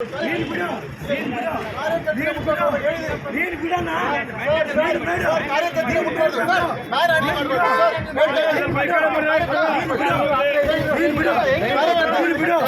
ನೀನ್ ಬಿಡು ನೀನ್ ಬಿಡು ನೀನ್ ಬಿಡು ನೀನ್ ಬಿಡಣ್ಣ ನೀನ್ ಬಿಡು ಕಾರ್ಯಕರ್ತರಿಗೆ ಮುಟ್ಬಾರ್ದು ಸರ್ ನಾನ್ ಅಡ್ಡಿ ಮಾಡ್ಬಾರ್ದು ಸರ್ ನೀನ್ ಬಿಡು ನೀನ್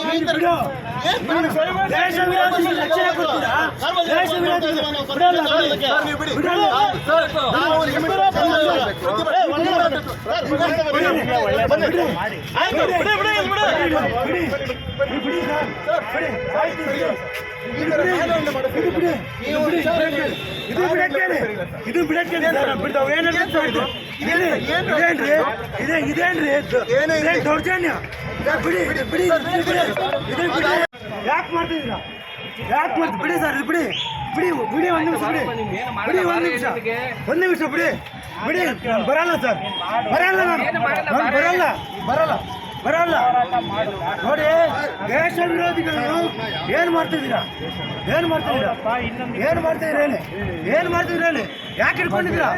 ಇದು ಸರ್, ಇದು ಸರಿ ಇಲ್ಲ ನಾವು ಕಾರ್ಯಕರ್ತರ ನೀವು ಈ ತರ ಇದು ಮಾಡಂಗಿಲ್ಲ ಬಿಡ ಇದು ಬಿಡ್ರಿ ಬಿಡ್ರಿ ಬಿಡ್ರಿ ಬಿಡ್ರಿ ಅಣ್ಣ ನೀನು ಬಿಡು ನೀನು ಬಿಡು ದೇಶ ವಿರೋಧಿ ಲಕ್ಷಣ ಕೊಡ್ತೀರಾ ದೇಶ ವಿರೋಧಿ ಬಿಡಲ್ಲ ಬಿಡಿ. ಸರ್, ನೀವು ಬಿಡಿ. ಸರ್, ನಾವು ಅವ್ರಿಗೆ ಪ್ರತಿಭಟನೆ- ಇದು ಇದು ಬಿಡಕ್ಕೇನೆ ಬಿಡ್ತಾವ ಏನೇನ್ರಿ ಇದೇನ್ರಿ ಇದೇ ಇದೇನ್ರಿ ದೌರ್ಜನ್ಯ ಬಿಡಿ ಬಿಡಿ ಬಿಡಿ ಬಿಡಿ ಯಾಕೆ ಮಾಡ್ತಿದ್ದೀರಾ? ಯಾಕೆ ಮಾಡ್ತಿ ಬಿಡಿ ಸರ್ ಬಿಡಿ. ಬಿಡಿ ಬಿಡಿ ಒಂದು ನಿಮಿಷ ಬಿಡಿ. ಬಿಡಿ ಒಂದು ನಿಮಿಷ. ಒಂದು ನಿಮಿಷ ಬಿಡಿ. ಬಿಡಿ ನಾನ್ ಬರಲ್ಲ ಸರ್. ಬರಲ್ಲ ನಾನು. ನಾನು ಬರಲ್ಲ. ಬರಲ್ಲ. ಬರಲ್ಲ. ನೋಡಿ ದೇಶ ವಿರೋಧಿಗಳು ಏನ್ ಮಾಡ್ತಿದ್ದೀರಾ? ಏನ್ ಮಾಡ್ತಿದ್ದೀರಾ? ಏನ್ ಮಾಡ್ತಿದ್ದೀರಾ ಹೇಳಿ? ಏನ್ ಮಾಡ್ತಿದ್ದೀರಾ ಹೇಳಿ? ಯಾಕೆ ಹಿಡ್ಕೊಂಡಿದ್ದೀರಾ?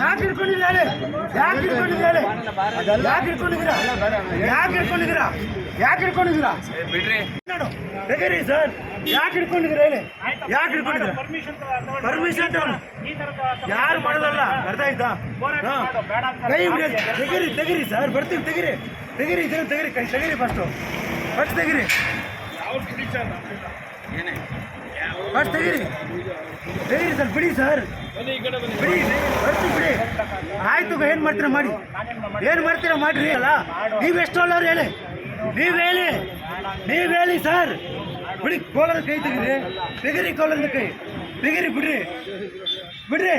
ಯಾಕೆ ಹಿಡ್ಕೊಂಡಿದ್ದೀರಾ ಯಾಕೆ ಹಿಡ್ಕೊಂಡಿದ್ದೀರಾ ಹೇಳಿ? ಯಾಕೆ ಹಿಡ್ಕೊಂಡಿದ್ದೀರಾ? ಯಾಕೆ ಹಿಡ್ಕೊಂಡಿದ್ದೀರಾ? ಯಾಕೆ ಹಿಡ್ಕೊಂಡಿದ್ದೀರಾ? ಬಿಡ್ರಿ ಸರ್. ಯಾಕೆ ಹಿಡ್ಕೊಂಡಿದ್ದೀರಾ ಹೇಳಿ? ಯಾಕೆ ಹಿಡ್ಕೊಂಡಿದ್ದೀರಾ? ಪರ್ಮಿಷನ್ ಯಾರು ಮಾಡೋದಲ್ಲ? ಅರ್ಥ ಆಯ್ತಾ? ತೆಗೀರಿ ತೆಗೀರಿ ಸರ್. ಬರ್ತೀವಿ, ತೆಗೀರಿ. ತೆಗೀರಿ ಇದನ್ನು ತೆಗಿರಿ ಕೈ ತೆಗಿರಿ ಫಸ್ಟು ಫಸ್ಟ್ ತೆಗಿರಿ. ಫಸ್ಟ್ ತೆಗಿರಿ. ತೆಗಿರಿ ಸರ್ ಬಿಡಿ ಸರ್ ಬಿಡಿ ಬರ್ತೀವಿ ಬಿಡಿ. ಆಯ್ತು ಏನು ಮಾಡ್ತೀರಾ ಮಾಡಿ? ಏನು ಮಾಡ್ತೀರಾ ಮಾಡಿರಿ ಅಲ್ಲ ನೀವು ಎಷ್ಟು ಹೇಳಿ. ನೀವು ಹೇಳಿ. ನೀವು ಹೇಳಿ ಸರ್ ಬಿಡಿ ಕೋಲದ ಕೈ ತೆಗಿರಿ. ತೆಗಿರಿ ಕೋಲದ ಕೈ. ತೆಗಿರಿ ಬಿಡ್ರಿ. ಬಿಡ್ರಿ.